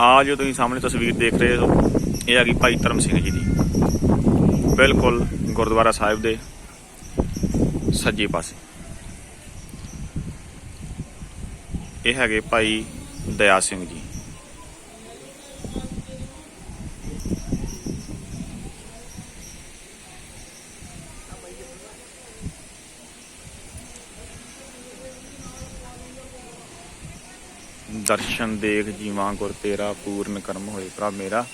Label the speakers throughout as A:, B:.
A: ਆ ਜੋ ਤੁਸੀਂ ਸਾਹਮਣੇ ਤਸਵੀਰ ਦੇਖ ਰਹੇ ਹੋ, ਇਹ ਹੈਗੀ ਭਾਈ ਧਰਮ ਸਿੰਘ ਜੀ ਦੀ। ਬਿਲਕੁਲ ਗੁਰਦੁਆਰਾ ਸਾਹਿਬ ਦੇ ਸੱਜੇ ਪਾਸੇ। ਇਹ ਹੈਗੇ ਭਾਈ ਦਇਆ ਸਿੰਘ ਜੀ। ਦਰਸ਼ਨ ਦੇਖ ਜੀਵਾਂ ਗੁਰ ਤੇਰਾ ਪੂਰਨ ਕਰਮ ਹੋਏ ਭਰਾ ਮੇਰਾ।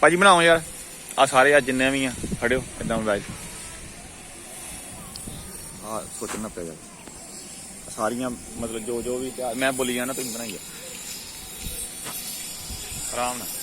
A: ਭਾਜੀ ਬਣਾਓ ਯਾਰ ਆ ਸਾਰੇ ਆ ਜਿੰਨੇ ਵੀ ਆ ਫੜਿਓ ਇਦਾਂ ਮੋਬਾਈਲ ਆ ਸੋਚਣਾ ਪਏਗਾ ਸਾਰੀਆਂ ਮਤਲਬ ਜੋ ਜੋ ਵੀ ਮੈਂ ਬੋਲੀ ਜਾਣਾ, ਤੁਸੀਂ ਬਣਾਈਏ। ਆਰਾਮ ਨਾਲ।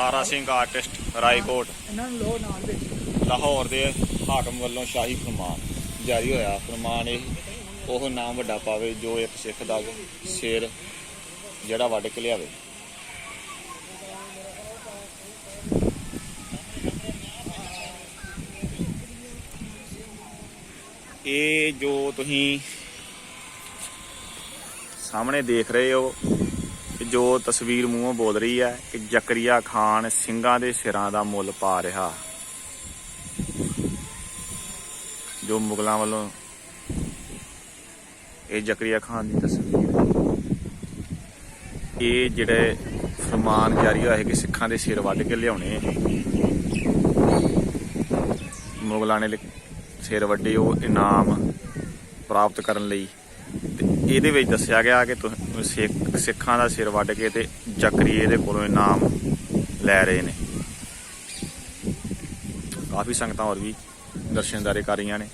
A: ਤਾਰਾ ਸਿੰਘ ਆਰਟਿਸਟ ਰਾਏਕੋਟ।
B: ਇਹਨਾਂ ਨੂੰ ਲੋ ਨਾਲ ਵਿੱਚ।
A: ਲਾਹੌਰ ਦੇ ਹਾਕਮ ਵੱਲੋਂ ਸ਼ਾਹੀ ਫਰਮਾਨ ਜਾਰੀ ਹੋਇਆ। ਫਰਮਾਨ ਇਹ ਉਹ ਨਾਮ ਵੱਡਾ ਪਾਵੇ ਜੋ ਇੱਕ ਸਿੱਖ ਦਾ ਸਿਰ ਜਿਹੜਾ ਵੱਢ ਕੇ ਲਿਆਵੇ। ਇਹ ਜੋ ਤੁਸੀਂ ਸਾਹਮਣੇ ਦੇਖ ਰਹੇ ਹੋ ਜੋ ਤਸਵੀਰ ਮੂੰਹੋਂ ਬੋਲ ਰਹੀ ਹੈ ਕਿ ਜ਼ਕਰੀਆ ਖਾਨ ਸਿੰਘਾਂ ਦੇ ਸਿਰਾਂ ਦਾ ਮੁੱਲ ਪਾ ਰਿਹਾ। ਜੋ ਮੁਗਲਾਂ ਵੱਲੋਂ ਇਹ ਜ਼ਕਰੀਆ ਖਾਨ ਦੀ ਤਸਵੀਰ ਇਹ ਜਿਹੜੇ ਫਰਮਾਨ ਜਾਰੀ ਹੋਇਆ ਹੈ ਕਿ ਸਿੱਖਾਂ ਦੇ ਸਿਰ ਵੱਢ ਕੇ ਲਿਆਉਣੇ ਮੁਗਲਾਂ ਨੇ ਸਿਰ ਵੱਢੇ ਉਹ ਇਨਾਮ ਪ੍ਰਾਪਤ ਕਰਨ ਲਈ ਇਹਦੇ ਵਿੱਚ ਦੱਸਿਆ ਗਿਆ ਕਿ ਤੁਹ- ਸਿੱਖਾਂ ਦਾ ਸਿਰ ਵੱਢ ਕੇ ਤੇ ਜ਼ਕਰੀਏ ਦੇ ਕੋਲੋਂ ਇਨਾਮ ਲੈ ਰਹੇ ਨੇ। ਕਾਫੀ ਸੰਗਤਾਂ ਹੋਰ ਵੀ ਦਰਸ਼ਨਦਾਰੇ ਕਰ ਰਹੀਆਂ ਨੇ।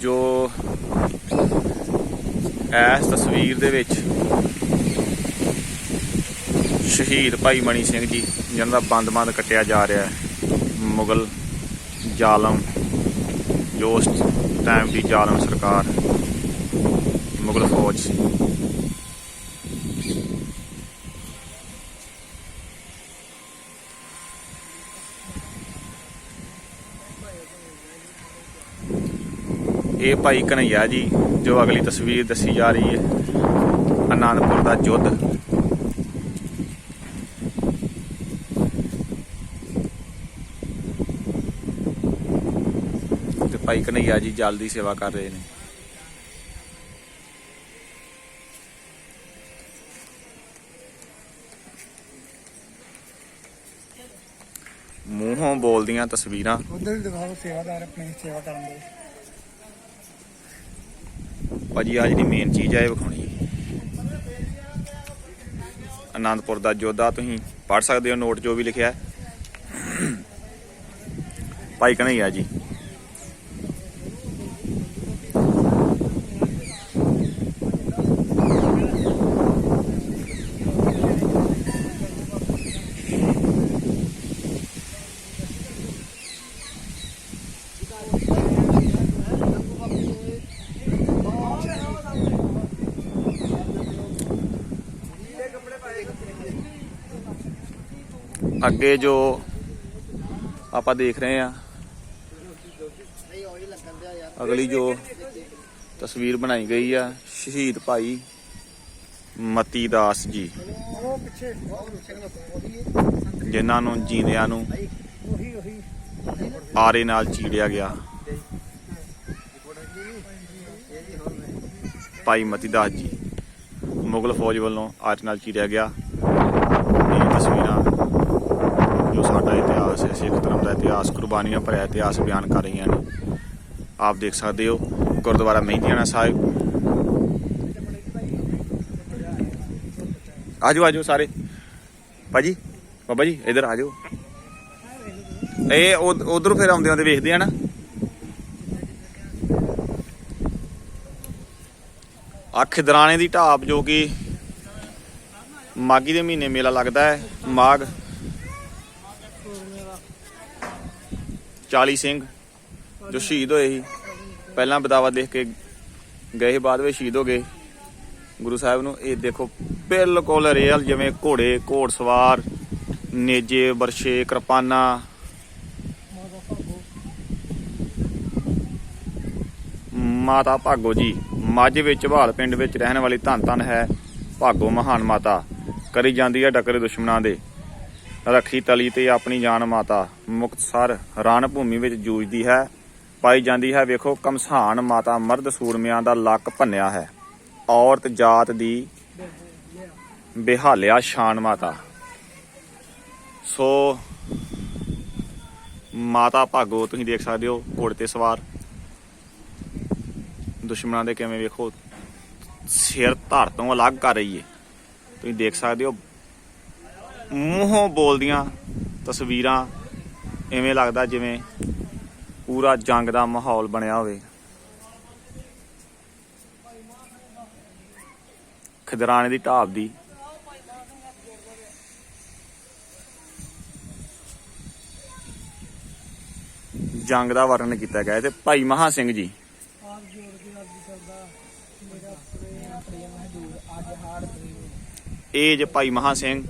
A: ਜੋ ਇਸ ਤਸਵੀਰ ਦੇ ਵਿੱਚ ਸ਼ਹੀਦ ਭਾਈ ਮਣੀ ਸਿੰਘ ਜੀ ਜਿਹਨਾਂ ਦਾ ਬੰਦ-ਬੰਦ ਕੱਟਿਆ ਜਾ ਰਿਹਾ ਹੈ, ਮੁਗਲ ਜ਼ਾਲਮ, ਜੋ ਟਾਈਮ ਦੀ ਜ਼ਾਲਮ ਸਰਕਾਰ, ਮੁਗਲ ਫੌਜ। ਇਹ ਭਾਈ ਕਨਈਆ ਜੀ, ਜੋ ਅਗਲੀ ਤਸਵੀਰ ਦੱਸੀ ਜਾ ਰਹੀ ਹੈ ਆਨੰਦਪੁਰ ਦਾ ਯੁੱਧ ਭਾਈ ਕਨਈਆ ਜੀ ਜਲ ਦੀ ਸੇਵਾ ਕਰ ਰਹੇ ਨੇ। ਮੂੰਹੋਂ ਬੋਲਦੀਆਂ ਤਸਵੀਰਾਂ।
B: ਉਧਰ ਦਿਖਾਓ ਸੇਵਾਦਾਰ ਆਪਣੀ ਸੇਵਾ ਕਰਨ ਦੇ।
A: ਭਾਜੀ ਆ ਜਿਹੜੀ ਮੇਨ ਚੀਜ਼ ਆ ਇਹ ਵਿਖਾਉਣੀ ਆਨੰਦਪੁਰ ਦਾ ਜੋਧਾ ਤੁਸੀਂ ਪੜ ਸਕਦੇ ਹੋ ਨੋਟ ਜੋ ਵੀ ਲਿਖਿਆ ਹੈ। ਭਾਈ ਕਨਈਆ ਜੀ? ਅੱਗੇ ਜੋ ਆਪਾਂ ਦੇਖ ਰਹੇ ਆ ਅਗਲੀ ਜੋ ਤਸਵੀਰ ਬਣਾਈ ਗਈ ਆ, ਸ਼ਹੀਦ ਭਾਈ ਮਤੀ ਦਾਸ ਜੀ। ਜਿਨ੍ਹਾਂ ਨੂੰ ਜੀਂਦਿਆਂ ਨੂੰ ਆਰੇ ਨਾਲ ਚੀੜਿਆ ਗਿਆ। ਭਾਈ ਮਤੀ ਦਾਸ ਜੀ, ਮੁਗਲ ਫੌਜ ਵੱਲੋਂ ਆਰੇ ਨਾਲ ਚੀੜਿਆ ਗਿਆ। ਜੋ ਸਾਡਾ ਇਤਿਹਾਸ ਹੈ, ਸਿੱਖ ਧਰਮ ਦਾ ਇਤਿਹਾਸ, ਕੁਰਬਾਨੀਆਂ ਭਰਿਆ ਇਤਿਹਾਸ ਬਿਆਨ ਕਰ ਰਹੀਆਂ ਨੇ। ਆਪ ਦੇਖ ਸਕਦੇ ਹੋ, ਗੁਰਦੁਆਰਾ ਮਹਿੰਦੀਆਣਾ ਸਾਹਿਬ। ਆਜੋ ਆਜੋ ਸਾਰੇ। ਭਾਜੀ, ਬਾਬਾ ਜੀ, ਇਧਰ ਆਜੋ। ਇਹ ਉਧਰੋਂ ਫਿਰ ਆਉਂਦੇ ਆਉਂਦੇ ਵੇਖਦੇ ਆ ਨਾ। ਅੱਖ ਦਰਾਣੇ ਦੀ ਢਾਬ ਜੋ ਕਿ ਮਾਗੀ ਦੇ ਮਹੀਨੇ ਮੇਲਾ ਲੱਗਦਾ ਹੈ, ਮਾਘ 40 ਸਿੰਘ ਜੋ ਸ਼ਹੀਦ ਹੋਏ ਸੀ। ਪਹਿਲਾਂ ਬਦਾਵਾ ਦੇਖ ਕੇ ਗਏ ਸੀ, ਬਾਅਦ ਵਿੱਚ ਸ਼ਹੀਦ ਹੋ ਗਏ ਗੁਰੂ ਸਾਹਿਬ ਨੂੰ ਇਹ ਦੇਖੋ ਬਿਲਕੁਲ ਰੀਅਲ ਜਿਵੇਂ ਘੋੜੇ ਘੋੜ ਸਵਾਰ ਨੇਜੇ ਵਰਸ਼ੇ ਕਿਰਪਾਨਾ। ਮਾਤਾ ਭਾਗੋ ਜੀ ਮੱਝ ਵਿੱਚ ਭਾਲ ਪਿੰਡ ਵਿੱਚ ਰਹਿਣ ਵਾਲੀ ਧੰਨ ਧੰਨ ਹੈ ਭਾਗੋ ਮਹਾਨ ਮਾਤਾ। ਕਰੀ ਜਾਂਦੀ ਹੈ ਡਕਰੇ ਦੁਸ਼ਮਣਾਂ ਦੇ। ਰੱਖੀ ਤਲੀ ਤੇ ਆਪਣੀ ਜਾਨ ਮਾਤਾ। ਮੁਕਤਸਰ ਰਣ ਭੂਮੀ ਵਿੱਚ ਜੂਝਦੀ ਹੈ। ਪਾਈ ਜਾਂਦੀ ਹੈ। ਵੇਖੋ ਕਮਸਾਨ ਮਾਤਾ ਮਰਦ ਸੂਰਮਿਆਂ ਦਾ ਲੱਕ ਭੰਨਿਆ ਹੈ। ਔਰਤ ਜਾਤ ਦੀ ਬਿਹਾਲਿਆ ਸ਼ਾਨ ਮਾਤਾ। ਸੋ ਮਾਤਾ ਭਾਗੋ, ਤੁਸੀਂ ਦੇਖ ਸਕਦੇ ਹੋ ਘੋੜ ਤੇ ਸਵਾਰ। ਦੁਸ਼ਮਣਾਂ ਦੇ ਕਿਵੇਂ ਵੇਖੋ, ਸਿਰ ਧਰ ਤੋਂ ਅਲੱਗ ਕਰ ਰਹੀ ਏ। ਤੁਸੀਂ ਦੇਖ ਸਕਦੇ ਹੋ ਮੂੰਹੋਂ ਬੋਲਦੀਆਂ ਤਸਵੀਰਾਂ ਐਵੇਂ ਲੱਗਦਾ ਜਿਵੇਂ ਪੂਰਾ ਜੰਗ ਦਾ ਮਾਹੌਲ ਬਣਿਆ ਹੋਵੇ। ਖਦਰਾਣੇ ਦੀ ਢਾਬ ਦੀ ਜੰਗ ਦਾ ਵਰਣਨ ਕੀਤਾ ਗਿਆ ਤੇ ਭਾਈ ਮਹਾ ਸਿੰਘ ਜੀ। ਇਹ ਜੇ ਭਾਈ ਮਹਾ ਸਿੰਘ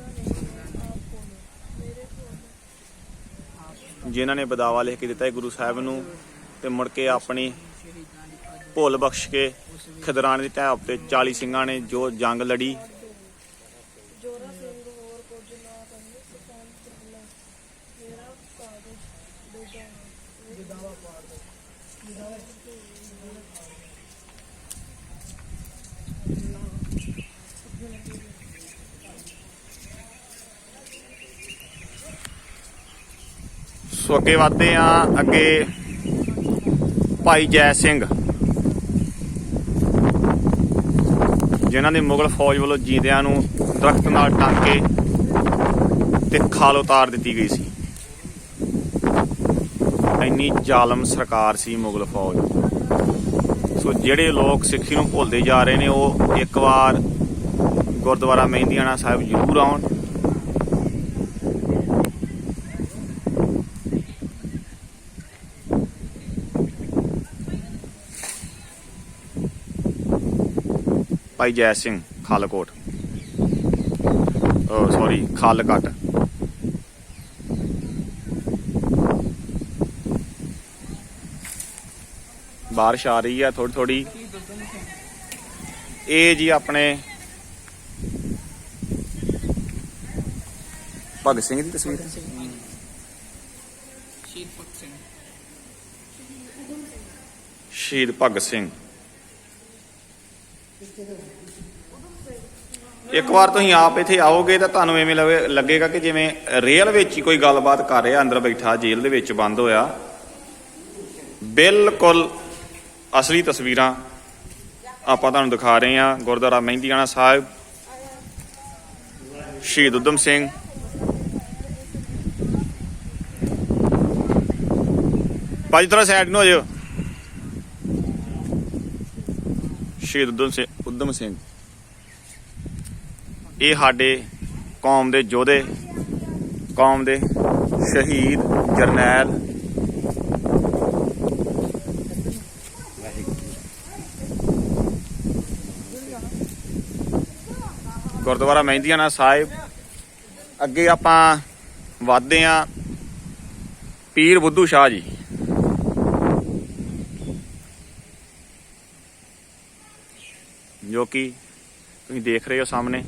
A: ਜਿਨ੍ਹਾਂ ਨੇ ਬਦਾਵਾ ਲਿਖ ਕੇ ਦਿੱਤਾ ਹੈ ਗੁਰੂ ਸਾਹਿਬ ਨੂੰ ਤੇ ਮੁੜ ਕੇ ਆਪਣੀ ਭੁੱਲ ਬਖਸ਼ ਕੇ ਖਦਰਾਣੇ ਦੀ ਢਾਬ ਤੇ 40 ਸਿੰਘਾਂ ਨੇ ਜੋ ਜੰਗ ਲੜੀ
C: ਜੋਰਾ ਸਿੰਘ ਹੋਰ ਕੁਝ ਨਾ ਕਹਿੰਦੇ ਕਿਸਾਨ ਚੱਲਾ ਮੇਰਾ ਕਾਗਜ਼ ਦੇ ਜਾਣਾ
B: ਜਿਦਾਵਾ ਪਾੜ
A: ਸੋ ਅੱਗੇ ਵਧਦੇ ਆ ਅੱਗੇ ਭਾਈ ਜੈ ਸਿੰਘ। ਜਿਨ੍ਹਾਂ ਨੇ ਮੁਗਲ ਫੌਜ ਵੱਲੋਂ ਜੀਂਦਿਆਂ ਨੂੰ ਦਰਖਤ ਨਾਲ ਟੰਗ ਕੇ ਤੇ ਖਾਲ ਉਤਾਰ ਦਿੱਤੀ ਗਈ ਸੀ। ਇੰਨੀ ਜ਼ਾਲਮ ਸਰਕਾਰ ਸੀ ਮੁਗਲ ਫੌਜ। ਸੋ ਜਿਹੜੇ ਲੋਕ ਸਿੱਖੀ ਨੂੰ ਭੁੱਲਦੇ ਜਾ ਰਹੇ ਨੇ, ਉਹ ਇੱਕ ਵਾਰ ਗੁਰਦੁਆਰਾ ਮਹਿੰਦੀਆਣਾ ਸਾਹਿਬ ਜ਼ਰੂਰ ਆਉਣ। ਭਾਈ ਜੈ ਸਿੰਘ ਖਾਲਕੋਟ। ਓ ਸੌਰੀ ਖਾਲਕਟ। ਬਾਰਿਸ਼ ਆ ਰਹੀ ਹੈ ਥੋੜੀ ਥੋੜੀ ਇਹ ਜੀ ਆਪਣੇ ਭਗਤ ਸਿੰਘ ਦੀ ਤਸਵੀਰ ਹੈ।
B: ਸ਼ਹੀਦ ਭਗਤ ਸਿੰਘ।
A: ਸ਼ਹੀਦ ਭਗਤ ਸਿੰਘ। ਇੱਕ ਵਾਰ ਤੁਸੀਂ ਆਪ ਇੱਥੇ ਆਓਗੇ ਤਾਂ ਤੁਹਾਨੂੰ ਐਵੇਂ ਲਵੇ- ਲੱਗੇਗਾ ਕਿ ਜਿਵੇਂ ਰੀਅਲ ਵਿੱਚ ਹੀ ਕੋਈ ਗੱਲਬਾਤ ਕਰ ਰਿਹਾ, ਅੰਦਰ ਬੈਠਾ, ਜੇਲ੍ਹ ਦੇ ਵਿੱਚ ਬੰਦ ਹੋਇਆ। ਬਿਲਕੁਲ ਅਸਲੀ ਤਸਵੀਰਾਂ ਆਪਾਂ ਤੁਹਾਨੂੰ ਦਿਖਾ ਰਹੇ ਹਾਂ। ਗੁਰਦੁਆਰਾ ਮਹਿੰਦੀਆਣਾ ਸਾਹਿਬ, ਸ਼ਹੀਦ ਉਦਮ ਸਿੰਘ। ਭਾਜੀ ਥੋੜਾ ਸਾਈਡ ਨੂੰ ਹੋ ਜਾਓ। ਸ਼ਹੀਦ ਉਦਮ ਸਿੰਘ ਉਦਮ ਸਿੰਘ। ਇਹ ਸਾਡੇ ਕੌਮ ਦੇ ਯੋਧੇ, ਕੌਮ ਦੇ ਸ਼ਹੀਦ ਜਰਨੈਲ। ਗੁਰਦੁਆਰਾ ਮਹਿੰਦੀਆਣਾ ਸਾਹਿਬ, ਅੱਗੇ ਆਪਾਂ ਵਧਦੇ ਆਂ ਪੀਰ ਬੁੱਧੂ ਸ਼ਾਹ ਜੀ। ਜੋ ਕਿ ਤੁਸੀਂ ਦੇਖ ਰਹੇ ਹੋ ਸਾਹਮਣੇ।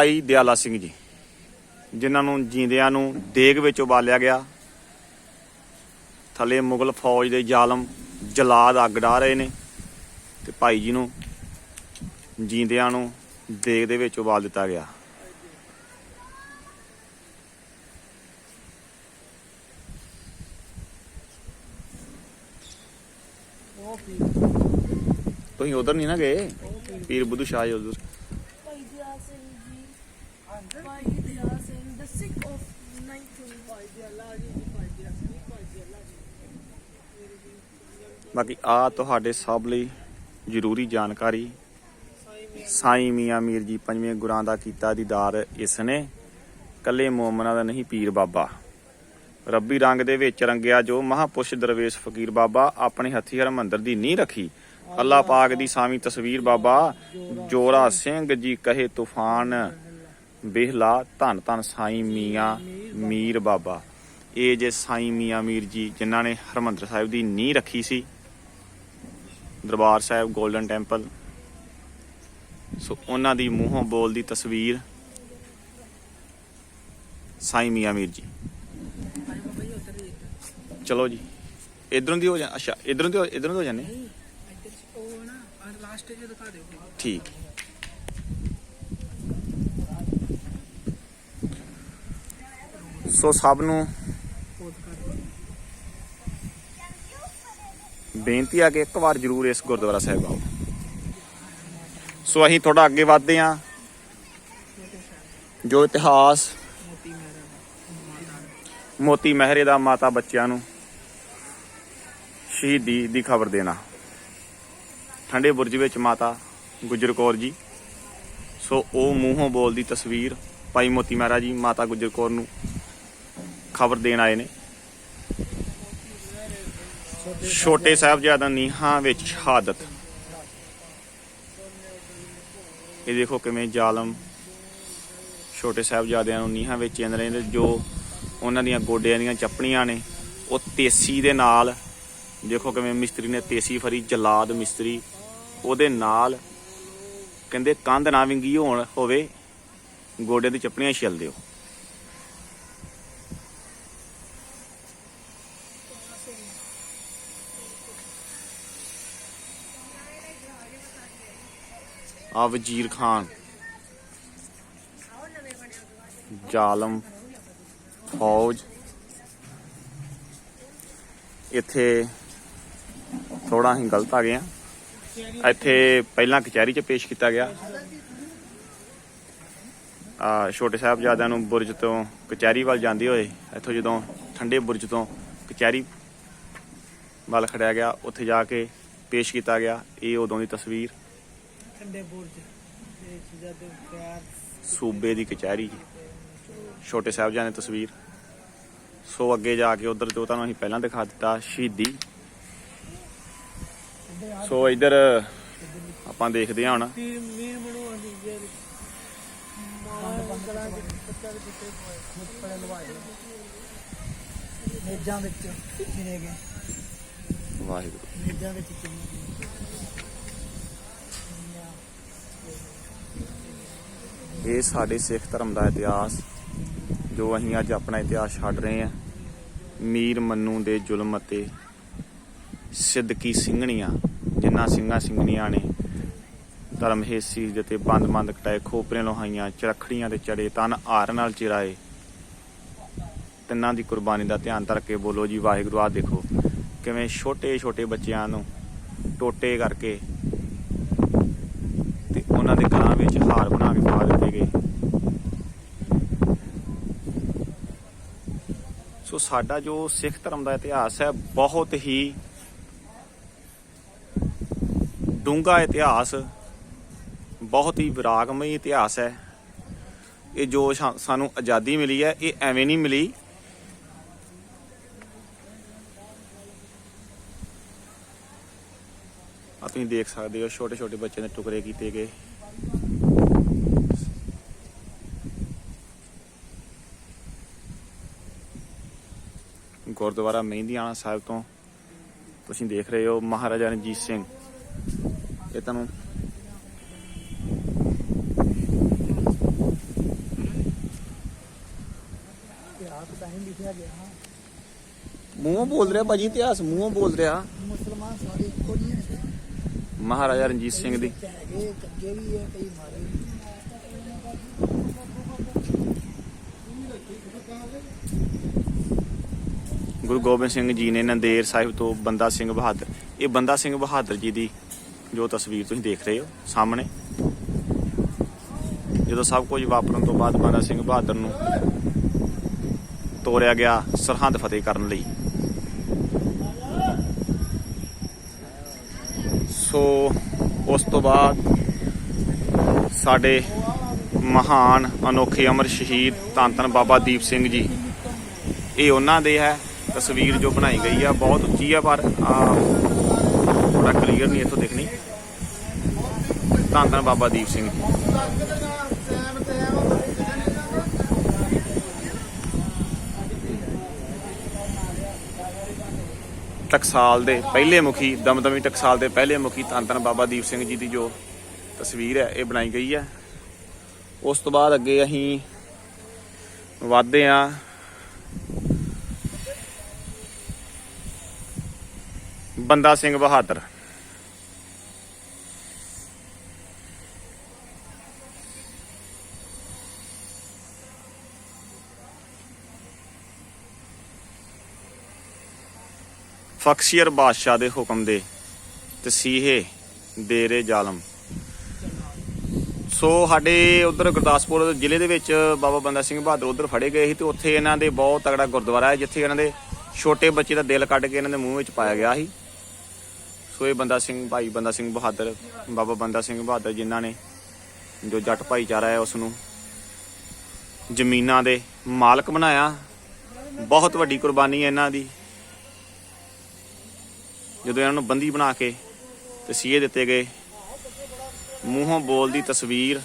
A: ਭਾਈ ਦਿਆਲਾ ਸਿੰਘ ਜੀ ਜਿਨ੍ਹਾਂ ਨੂੰ ਜੀਂਦਿਆਂ ਨੂੰ ਦੇਗ ਵਿੱਚ ਉਬਾਲਿਆ ਗਿਆ। ਥੱਲੇ ਮੁਗਲ ਫੌਜ ਦੇ ਜ਼ਾਲਮ ਜਲਾਦ ਅੱਗ ਡਾ ਰਹੇ ਨੇ ਤੇ ਭਾਈ ਜੀ ਨੂੰ ਜੀਂਦਿਆਂ ਨੂੰ ਦੇਗ ਦੇ ਵਿੱਚ ਉਬਾਲ ਦਿੱਤਾ ਗਿਆ। ਤੁਸੀਂ ਉਧਰ ਨਹੀਂ ਨਾ ਗਏ? ਪੀਰ। ਬੁੱਧੂ ਸ਼ਾਹ ਜੀ ਉਧਰ
C: ਭਾਈ ਦਿਆ ਸਿੰਘ ਜੀ
B: ਅੰਦਰ
C: ਭਾਈ ਦਿਆ ਸਿੰਘ the sick of 19
B: ਭਾਈ ਦੀ ਅੱਲਾ ਜੀ ਜੀ ਭਾਈ ਦੀ ਅਸਲੀ ਭਾਈ ਦੀ ਅੱਲਾ ਜੀ
A: ਬਾਕੀ ਆ ਤੁਹਾਡੇ ਸਭ ਲਈ ਜ਼ਰੂਰੀ ਜਾਣਕਾਰੀ।
B: ਸਾਈਂ ਮੀਆਂ
A: ਮੀਰ ਜੀ ਪੰਜਵੇਂ ਗੁਰਾਂ ਦਾ ਕੀਤਾ ਦੀਦਾਰ ਇਸ ਨੇ। ਕੱਲੇ ਮੂਮਨਾਂ ਦਾ ਨਹੀਂ, ਪੀਰ ਬਾਬਾ। ਰੱਬੀ ਰੰਗ ਦੇ ਵਿੱਚ ਰੰਗਿਆ ਜੋ ਮਹਾਪੁਰਸ਼ ਦਰਵੇਸ਼ ਫਕੀਰ ਬਾਬਾ ਆਪਣੇ ਹੱਥੀ ਹਰਮੰਦਰ ਦੀ ਨੀਂਹ ਰੱਖੀ। ਅੱਲਾਹ ਪਾਕ ਦੀ ਸਾਵੀਂ ਤਸਵੀਰ ਬਾਬਾ, ਜੋਰਾ ਸਿੰਘ ਜੀ ਕਹੇ ਤੂਫਾਨ, ਬਿਹਲਾ ਧੰਨ ਧੰਨ ਸਾਈਂ ਮੀਆਂ ਮੀਰ ਬਾਬਾ। ਇਹ ਜੇ ਸਾਈਂ ਮੀਆਂ ਮੀਰ ਜੀ ਜਿਨ੍ਹਾਂ ਨੇ ਹਰਮੰਦਰ ਸਾਹਿਬ ਦੀ ਨੀਂਹ ਰੱਖੀ ਸੀ ਦਰਬਾਰ ਸਾਹਿਬ 골ਡਨ ਟੈਂਪਲ। ਸੋ ਉਹਨਾਂ ਦੀ ਮੂੰਹੋਂ ਬੋਲਦੀ ਤਸਵੀਰ ਸਾਈਂ ਮੀਆਂ ਮੀਰ ਜੀ। ਚਲੋ ਜੀ ਇਧਰੋਂ ਦੀ ਹੋ ਜਾ ਅੱਛਾ ਇਧਰੋਂ ਦੀ ਇੱਧਰੋਂ ਦੀ ਹੋ ਜਾਂਦੇ?
B: ਨਹੀਂ ਇੱਧਰ ਉਹ ਨਾ ਲਾਸਟ ਜੇ ਦਿਖਾ ਦਿਓ।
A: ਠੀਕ। ਸੋ ਸਭ ਨੂੰ
B: ਕੋਟ ਕਰ
A: ਬੇਨਤੀ ਆ ਕਿ ਇੱਕ ਵਾਰ ਜ਼ਰੂਰ ਇਸ ਗੁਰਦੁਆਰਾ ਸਾਹਿਬ ਆਓ। ਸੋ ਅਸੀਂ ਥੋੜਾ ਅੱਗੇ ਵਧਦੇ ਹਾਂ। ਜੋ ਇਤਿਹਾਸ
B: ਮੋਤੀ ਮੋਤੀ
A: ਮਹਿਰੇ ਦਾ ਮਾਤਾ ਬੱਚਿਆਂ ਨੂੰ ਸ਼ਹੀਦੀ ਦੀ ਖਬਰ ਦੇਣਾ। ਠੰਡੇ ਬੁਰਜ ਵਿੱਚ ਮਾਤਾ ਗੁਜਰ ਕੌਰ ਜੀ। ਸੋ ਉਹ ਮੂੰਹੋਂ ਬੋਲਦੀ ਤਸਵੀਰ ਭਾਈ ਮੋਤੀ ਮਹਿਰਾ ਜੀ ਮਾਤਾ ਗੁਜਰ ਕੌਰ ਨੂੰ ਖਬਰ ਦੇਣ ਆਏ ਨੇ। ਛੋਟੇ ਸਾਹਿਬਜ਼ਾਦਾ ਨੀਹਾਂ ਵਿੱਚ ਸ਼ਹਾਦਤ। ਇਹ ਦੇਖੋ ਕਿਵੇਂ ਜ਼ਾਲਮ ਛੋਟੇ ਸਾਹਿਬਜ਼ਾਦਿਆਂ ਨੂੰ ਨੀਹਾਂ ਵਿੱਚ ਚਿੰਨ ਰਹੇ ਨੇ, ਜੋ ਉਹਨਾਂ ਦੀਆਂ ਗੋਡਿਆਂ ਦੀਆਂ ਚੱਪਣੀਆਂ ਨੇ, ਉਹ ਤੇਸੀ ਦੇ ਨਾਲ, ਦੇਖੋ ਕਿਵੇਂ ਮਿਸਤਰੀ ਨੇ ਤੇਸੀ ਫਰੀ ਜਲਾਦ ਮਿਸਤਰੀ, ਉਹਦੇ ਨਾਲ ਕਹਿੰਦੇ ਕੰਧ ਨਾ ਵਿੰਗੀ ਹੋਣ ਹੋਵੇ ਗੋਡੇ ਦੀ ਚੱਪਣੀਆਂ ਛਿਲ ਦਿਓ। ਆ ਵਜ਼ੀਰ ਖਾਨ। ਜ਼ਾਲਮ ਫੌਜ। ਇੱਥੇ ਥੋੜਾ ਹੀ ਗਲਤ ਆ ਗਏ ਆ ਇੱਥੇ ਪਹਿਲਾਂ ਕਚਹਿਰੀ 'ਚ ਪੇਸ਼ ਕੀਤਾ ਗਿਆ। ਆ ਛੋਟੇ ਸਾਹਿਬਜ਼ਾਦਿਆਂ ਨੂੰ ਬੁਰਜ ਤੋਂ ਕਚਹਿਰੀ ਵੱਲ ਜਾਂਦੇ ਹੋਏ, ਇੱਥੋਂ ਜਦੋਂ ਠੰਡੇ ਬੁਰਜ ਤੋਂ ਕਚਹਿਰੀ ਵੱਲ ਖੜਿਆ ਗਿਆ, ਉੱਥੇ ਜਾ ਕੇ ਪੇਸ਼ ਕੀਤਾ ਗਿਆ। ਇਹ ਉਦੋਂ ਦੀ ਤਸਵੀਰ।
B: ਠੰਡੇ ਬੁਰਜ ਪਿਆਰ
A: ਸੂਬੇ ਦੀ ਕਚਹਿਰੀ ਛੋਟੇ ਸਾਹਿਬਜ਼ਾਦੇ ਤਸਵੀਰ। ਸੋ ਅੱਗੇ ਜਾ ਕੇ ਉਧਰ ਜੋ ਤੁਹਾਨੂੰ ਅਸੀਂ ਪਹਿਲਾਂ ਦਿਖਾ ਦਿੱਤਾ ਸ਼ਹੀਦੀ। ਸੋ ਇਧਰ ਆਪਾਂ ਦੇਖਦੇ ਹਾਂ ਹੁਣ।
B: ਜੇ ਮੇਜਾਂ ਵਿੱਚ ਗਏ।
A: ਵਾਹਿਗੁਰੂ।
B: ਮੇਜਾਂ ਵਿੱਚ ਚਿਣੇ ਗਏ
A: ਇਹ ਸਾਡੇ ਸਿੱਖ ਧਰਮ ਦਾ ਇਤਿਹਾਸ, ਜੋ ਅਸੀਂ ਅੱਜ ਆਪਣਾ ਇਤਿਹਾਸ ਛੱਡ ਰਹੇ ਹਾਂ। ਮੀਰ ਮੰਨੂ ਦੇ ਜ਼ੁਲਮ ਅਤੇ ਸਿੱਦਕੀ ਸਿੰਘਣੀਆਂ ਜਿਨ੍ਹਾਂ ਸਿੰਘਾਂ ਸਿੰਘਣੀਆਂ ਨੇ, ਧਰਮ ਹੇਸੀ ਜਤੇ ਬੰਦ-ਬੰਦ ਕਟਾਏ ਖੋਪਰੇ ਲੋਹਾਈਆਂ, ਚਰਖੜੀਆਂ ਤੇ ਚੜੇ, ਤਨ ਹਾਰ ਨਾਲ ਚਿਰਾਏ। ਤਿੰਨਾਂ ਦੀ ਕੁਰਬਾਨੀ ਦਾ ਧਿਆਨ ਧਰ ਕੇ ਬੋਲੋ ਜੀ, ਵਾਹਿਗੁਰੂ ਆ ਦੇਖੋ, ਕਿਵੇਂ ਛੋਟੇ-ਛੋਟੇ ਬੱਚਿਆਂ ਨੂੰ ਟੋਟੇ ਕਰਕੇ ਉਹਨਾਂ ਦੇ ਗਲਾਂ ਵਿੱਚ ਹਾਰ ਬਣਾ ਕੇ ਪਾ ਦਿੱਤੇ ਗਏ। ਸੋ ਸਾਡਾ ਜੋ ਸਿੱਖ ਧਰਮ ਦਾ ਇਤਿਹਾਸ ਹੈ, ਬਹੁਤ ਹੀ ਡੂੰਘਾ ਇਤਿਹਾਸ, ਬਹੁਤ ਹੀ ਵਿਰਾਗਮਈ ਇਤਿਹਾਸ ਹੈ। ਇਹ ਜੋ ਸਾਨੂੰ ਆਜ਼ਾਦੀ ਮਿਲੀ ਹੈ, ਇਹ ਐਵੇਂ ਨਹੀਂ ਮਿਲੀ ਆ ਤੁਸੀਂ ਦੇਖ ਸਕਦੇ ਹੋ ਛੋਟੇ ਛੋਟੇ ਬੱਚੇ ਦੇ ਟੁਕੜੇ ਕੀਤੇ ਗਏ। ਗੁਰਦੁਆਰਾ ਮਹਿੰਦੀਆਣਾ ਸਾਹਿਬ ਤੋਂ ਤੁਸੀਂ ਦੇਖ ਰਹੇ ਹੋ ਮਹਾਰਾਜਾ ਰਣਜੀਤ ਸਿੰਘ। ਇਹ ਤੁਹਾਨੂੰ ਮੂੰਹੋਂ ਬੋਲ ਰਿਹਾ ਭਾਜੀ ਇਤਿਹਾਸ ਮੂੰਹੋਂ ਬੋਲ ਰਿਹਾ।
B: ਮੁਸਲਮਾਨ ਸਾਰੇ ਇੱਕੋ ਜਿਹੇ ਨੇ।
A: ਮਹਾਰਾਜਾ ਰਣਜੀਤ ਸਿੰਘ ਦੀ
B: ਹੈਗੇ ਚੰਗੇ ਵੀ ਹੈ ਕਈ ਮਾਰੇ ਵੀ
A: ਗੁਰੂ ਗੋਬਿੰਦ ਸਿੰਘ ਜੀ ਨੇ ਨੰਦੇਰ ਸਾਹਿਬ ਤੋਂ ਬੰਦਾ ਸਿੰਘ ਬਹਾਦਰ, ਇਹ ਬੰਦਾ ਸਿੰਘ ਬਹਾਦਰ ਜੀ ਦੀ ਜੋ ਤਸਵੀਰ ਤੁਸੀਂ ਦੇਖ ਰਹੇ ਹੋ ਸਾਹਮਣੇ। ਜਦੋਂ ਸਭ ਕੁਝ ਵਾਪਰਨ ਤੋਂ ਬਾਅਦ ਬੰਦਾ ਸਿੰਘ ਬਹਾਦਰ ਨੂੰ ਤੋਰਿਆ ਗਿਆ ਸਰਹੰਦ ਫਤਿਹ ਕਰਨ ਲਈ। ਸੋ ਉਸ ਤੋਂ ਬਾਅਦ ਸਾਡੇ ਮਹਾਨ ਅਨੋਖੇ ਅਮਰ ਸ਼ਹੀਦ ਧੰਨ ਧੰਨ ਬਾਬਾ ਦੀਪ ਸਿੰਘ ਜੀ, ਇਹ ਉਹਨਾਂ ਦੇ ਹੈ ਤਸਵੀਰ ਜੋ ਬਣਾਈ ਗਈ ਆ, ਬਹੁਤ ਉੱਚੀ ਆ, ਪਰ, ਆ ਥੋੜਾ ਕਲੀਅਰ ਨਹੀਂ ਇੱਥੋਂ ਦਿਖਣੀ। ਧੰਨ ਧੰਨ ਬਾਬਾ ਦੀਪ ਸਿੰਘ ਜੀ। ਟਕਸਾਲ ਦੇ ਪਹਿਲੇ ਮੁਖੀ, ਦਮਦਮੀ ਟਕਸਾਲ ਦੇ ਪਹਿਲੇ ਮੁਖੀ ਧੰਨ ਧੰਨ ਬਾਬਾ ਦੀਪ ਸਿੰਘ ਜੀ ਦੀ ਜੋ ਤਸਵੀਰ ਹੈ, ਇਹ ਬਣਾਈ ਗਈ ਹੈ। ਉਸ ਤੋਂ ਬਾਅਦ ਅੱਗੇ ਅਸੀਂ ਵਧਦੇ ਆ ਬੰਦਾ ਸਿੰਘ ਬਹਾਦਰ। ਫਕਸ਼ੀਰ ਬਾਦਸ਼ਾਹ ਦੇ ਹੁਕਮ ਦੇ ਤਸੀਹੇ ਦੇਰੇ ਜ਼ਾਲਮ। ਸੋ ਸਾਡੇ ਉਧਰ ਗੁਰਦਾਸਪੁਰ ਜ਼ਿਲ੍ਹੇ ਦੇ ਵਿੱਚ ਬਾਬਾ ਬੰਦਾ ਸਿੰਘ ਬਹਾਦਰ ਉਧਰ ਫੜੇ ਗਏ ਸੀ ਤੇ ਉੱਥੇ ਇਹਨਾਂ ਦੇ ਬਹੁਤ ਤਗੜਾ ਗੁਰਦੁਆਰਾ ਹੈ, ਜਿੱਥੇ ਇਹਨਾਂ ਦੇ ਛੋਟੇ ਬੱਚੇ ਦਾ ਦਿਲ ਕੱਢ ਕੇ ਇਹਨਾਂ ਦੇ ਮੂੰਹ ਵਿੱਚ ਪਾਇਆ ਗਿਆ ਸੀ। ਸੋ ਇਹ ਬੰਦਾ ਸਿੰਘ, ਭਾਈ ਬੰਦਾ ਸਿੰਘ ਬਹਾਦਰ, ਬਾਬਾ ਬੰਦਾ ਸਿੰਘ ਬਹਾਦਰ ਜਿਨ੍ਹਾਂ ਨੇ ਜੋ ਜੱਟ ਭਾਈਚਾਰਾ ਹੈ ਉਸ ਨੂੰ ਜ਼ਮੀਨਾਂ ਦੇ ਮਾਲਕ ਬਣਾਇਆ। ਬਹੁਤ ਵੱਡੀ ਕੁਰਬਾਨੀ ਹੈ ਇਹਨਾਂ ਦੀ। ਜਦੋਂ ਇਹਨਾਂ ਨੂੰ ਬੰਦੀ ਬਣਾ ਕੇ ਤਸੀਹੇ ਦਿੱਤੇ ਗਏ, ਮੂੰਹੋਂ ਬੋਲਦੀ ਤਸਵੀਰ,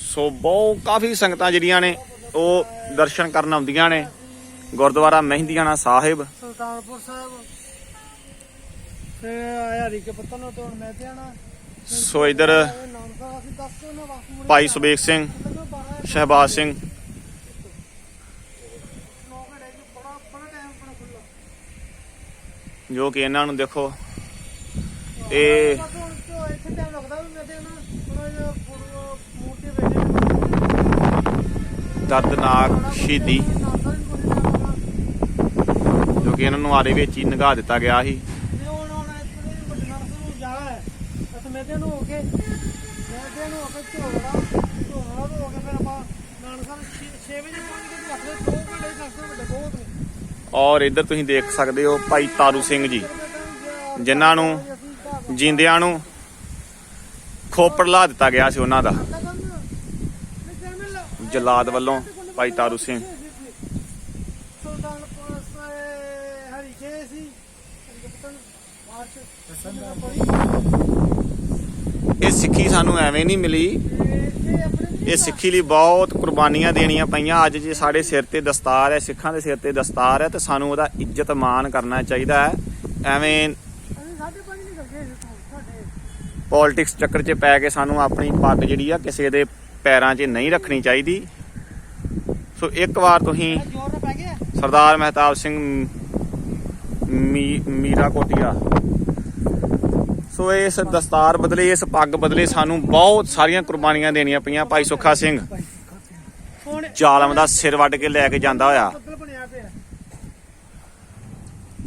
A: ਸੋ ਬਹੁਤ ਕਾਫੀ ਸੰਗਤਾਂ ਜਿਹੜੀਆਂ ਨੇ ਉਹ ਦਰਸ਼ਨ ਕਰਨ ਆਉਂਦੀਆਂ ਨੇ। ਗੁਰਦੁਆਰਾ ਮਹਿੰਦੀਆਣਾ ਸਾਹਿਬ,
B: ਸੁਲਤਾਨਪੁਰ ਸਾਹਿਬ। ਤੇ ਕੇ ਪਤਾ ਨਾ ਤੋਂ ਮੈਂ ਤੇ ਆਣਾ
A: ਸੋ ਇਧਰ ਭਾਈ ਸੁਬੇਕ ਸਿੰਘ, ਸ਼ਹਿਬਾਜ਼ ਸਿੰਘ। ਜੋ ਕਿ ਇਹਨਾਂ ਨੂੰ ਦੇਖੋ
B: ਤੇ
A: ਦਰਦਨਾਕ ਸ਼ਹੀਦੀ, ਜੋ ਕਿ ਇਹਨਾਂ ਨੂੰ ਆਰੇ ਵਿੱਚ ਹੀ ਨਿਗਾਹ ਦਿੱਤਾ ਗਿਆ ਸੀ
B: ਜੇ ਹੁਣ ਹੁਣ ਇੱਥੇ ਵੱਡੇ ਨਾਨਕ ਨੂੰ ਜਾ ਹੈ ਅਤੇ ਮੈਂ ਤੇ ਨੂੰ ਹੋ ਕੇ ਮੈਂ ਹੋ ਕੇ ਝੋੜਾ ਤੋਂ ਹੋ ਕੇ ਫਿਰ ਆਪਾਂ ਨਾਨਕਸਰ 6 ਵਜੇ ਪਹੁੰਚ ਕੇ ਰੱਖ ਲਏ 2 ਘੰਟੇ ਨਾਨਕਸਰ ਵੱਡੇ ਬਹੁਤ ਨੇ।
A: ਔਰ ਇੱਧਰ ਤੁਸੀਂ ਦੇਖ ਸਕਦੇ ਹੋ ਭਾਈ ਤਾਰੂ ਸਿੰਘ ਜੀ ਜਿਨ੍ਹਾਂ ਨੂੰ ਜਿੰਦਿਆਂ ਨੂੰ ਖੋਪੜ ਲਾ ਦਿੱਤਾ ਗਿਆ ਸੀ ਉਹਨਾਂ ਦਾ। ਜਲਾਦ ਵੱਲੋਂ ਭਾਈ ਤਾਰੂ ਸਿੰਘ।
B: ਸੁਲਤਾਨਪੁਰ ਹਰੀਕੇ ਸੀ ਹਰੀਕੇ ਮਾਰਚ
A: ਇਹ ਸਿੱਖੀ ਸਾਨੂੰ ਐਵੇਂ ਨਹੀਂ ਮਿਲੀ।
B: ਇਹ
A: ਸਿੱਖੀ ਲਈ ਬਹੁਤ ਕੁਰਬਾਨੀਆਂ ਦੇਣੀਆਂ ਪਈਆਂ। ਅੱਜ ਜੇ ਸਾਡੇ ਸਿਰ ਤੇ ਦਸਤਾਰ ਹੈ, ਸਿੱਖਾਂ ਦੇ ਸਿਰ ਤੇ ਦਸਤਾਰ ਹੈ, ਤੇ ਸਾਨੂੰ ਉਹਦਾ ਇੱਜ਼ਤ ਮਾਣ ਕਰਨਾ ਚਾਹੀਦਾ ਹੈ। ਐਵੇਂ
B: ਅਸੀਂ
A: ਪੋਲਿਟਿਕਸ ਚੱਕਰ 'ਚ ਪੈ ਕੇ ਸਾਨੂੰ ਆਪਣੀ ਪੱਗ ਜਿਹੜੀ ਆ ਕਿਸੇ ਦੇ ਪੈਰਾਂ 'ਚ ਨਹੀਂ ਰੱਖਣੀ ਚਾਹੀਦੀ। ਸੋ ਇੱਕ ਵਾਰ ਤੁਸੀਂ ਸਰਦਾਰ ਮਹਿਤਾਬ ਸਿੰਘ ਮੀ- ਮੀਰਾ ਕੋਟੀਆ। ਸੋ ਇਸ ਦਸਤਾਰ ਬਦਲੇ, ਇਸ ਪੱਗ ਬਦਲੇ ਸਾਨੂੰ ਬਹੁਤ ਸਾਰੀਆਂ ਕੁਰਬਾਨੀਆਂ ਦੇਣੀਆਂ ਪਈਆਂ ਭਾਈ ਸੁੱਖਾ ਸਿੰਘ। ਜ਼ਾਲਮ ਦਾ ਸਿਰ ਵੱਢ ਕੇ ਲੈ ਕੇ ਜਾਂਦਾ ਹੋਇਆ।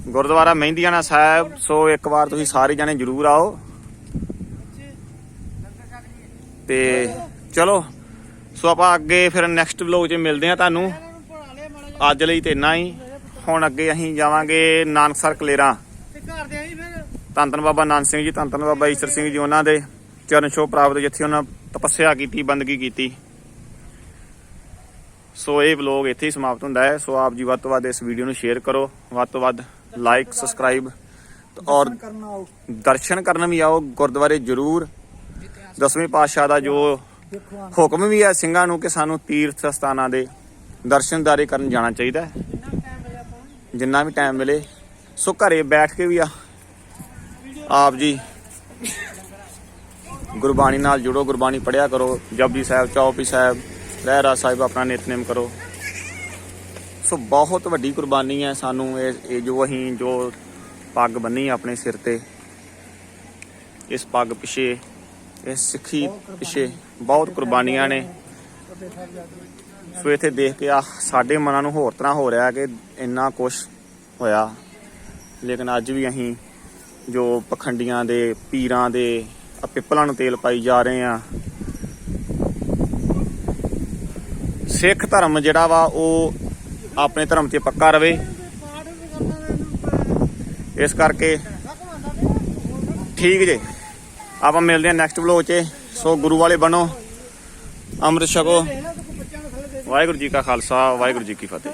A: ਗੁਰਦੁਆਰਾ ਮਹਿੰਦੀਆਣਾ ਸਾਹਿਬ, ਸੋ ਇੱਕ ਵਾਰ ਤੁਸੀਂ ਸਾਰੇ ਜਾਣੇ ਜਰੂਰ ਆਓ। ਤੇ ਚਲੋ, ਸੋ ਆਪਾਂ ਅੱਗੇ ਫਿਰ ਨੈਕਸਟ ਵਲੋਗ 'ਚ ਮਿਲਦੇ ਆ ਤੁਹਾਨੂੰ। ਅੱਜ ਲਈ ਤੇ ਇੰਨਾ ਹੀ। ਹੁਣ ਅੱਗੇ ਅਸੀਂ ਜਾਵਾਂਗੇ ਨਾਨਕਸਰ ਕਲੇਰਾਂ। ਧੰਨ ਧੰਨ ਬਾਬਾ ਨਾਨਕ ਸਿੰਘ ਜੀ ਧੰਨ ਧੰਨ ਬਾਬਾ ਈਸ਼ਰ ਸਿੰਘ ਜੀ ਉਹਨਾਂ ਦੇ ਚਰਨ ਛੋਹ ਪ੍ਰਾਪਤ ਜਿੱਥੇ ਉਹਨਾਂ ਤਪੱਸਿਆ ਕੀਤੀ ਬੰਦਗੀ ਕੀਤੀ। ਸੋ ਇਹ ਵਲੋਗ ਇੱਥੇ ਹੀ ਸਮਾਪਤ ਹੁੰਦਾ ਹੈ। ਸੋ ਆਪ ਜੀ ਵੱਧ ਤੋਂ ਵੱਧ ਇਸ ਵੀਡੀਓ ਨੂੰ ਸ਼ੇਅਰ ਕਰੋ ਵੱਧ ਤੋਂ ਵੱਧ ਲਾਈਕ ਸਬਸਕ੍ਰਾਈਬ ਔਰ ਦਰਸ਼ਨ ਕਰਨ ਵੀ ਆਓ ਗੁਰਦੁਆਰੇ ਜ਼ਰੂਰ। ਦਸਵੇਂ ਪਾਤਸ਼ਾਹ ਦਾ ਜੋ ਹੁਕਮ ਵੀ ਹੈ ਸਿੰਘਾਂ ਨੂੰ ਕਿ ਸਾਨੂੰ ਤੀਰਥ ਸਥਾਨਾਂ ਦੇ ਦਰਸ਼ਨਦਾਰੇ ਕਰਨ ਜਾਣਾ ਚਾਹੀਦਾ
B: ਜਿੰਨਾ
A: ਵੀ ਟਾਈਮ ਮਿਲੇ ਸੋ ਘਰੇ ਬੈਠ ਕੇ ਵੀ ਆ। ਆਪ ਜੀ ਗੁਰਬਾਣੀ ਨਾਲ ਜੁੜੋ, ਗੁਰਬਾਣੀ ਪੜਿਆ ਕਰੋ, ਜਪਜੀ ਸਾਹਿਬ, ਚੌਪੀ ਸਾਹਿਬ ਰਹਿਰਾ ਸਾਹਿਬ ਆਪਣਾ ਨਿਤਨੇਮ ਕਰੋ। ਸੋ ਬਹੁਤ ਵੱਡੀ ਕੁਰਬਾਨੀ ਹੈ ਸਾਨੂੰ ਇਹ ਇਹ ਜੋ ਅਸੀਂ ਜੋ ਪੱਗ ਬੰਨੀ ਆਪਣੇ ਸਿਰ ਤੇ, ਇਸ ਪੱਗ ਪਿਛੇ ਇਸ ਸਿੱਖੀ ਪਿਛੇ ਬਹੁਤ ਕੁਰਬਾਨੀਆਂ ਨੇ। ਸੋ ਇੱਥੇ ਦੇਖ ਕੇ ਆ ਸਾਡੇ ਮਨਾਂ ਨੂੰ ਹੋਰ ਤਰ੍ਹਾਂ ਹੋ ਰਿਹਾ ਕਿ ਇੰਨਾ ਕੁਝ ਹੋਇਆ। ਲੇਕਿਨ ਅੱਜ ਵੀ ਅਸੀਂ ਜੋ ਪਖੰਡੀਆਂ ਦੇ, ਪੀਰਾਂ ਦੇ ਪਿੱਪਲਾਂ ਨੂੰ ਤੇਲ ਪਾਈ ਜਾ ਰਹੇ ਆ। ਸਿੱਖ ਧਰਮ ਜਿਹੜਾ ਵਾ, ਉਹ ਆਪਣੇ ਧਰਮ ਤੇ ਪੱਕਾ ਰਵੇ। ਇਸ ਕਰਕੇ ਠੀਕ ਜੇ। ਆਪਾਂ ਮਿਲਦੇ ਹਾਂ ਨੈਕਸਟ ਵਲੋਗ 'ਚ। ਸੋ ਗੁਰੂ ਵਾਲੇ ਬਣੋ। ਅੰਮ੍ਰਿਤ ਛਕੋ। ਵਾਹਿਗੁਰੂ ਜੀ ਕਾ ਖਾਲਸਾ, ਵਾਹਿਗੁਰੂ ਜੀ ਕੀ ਫਤਿਹ।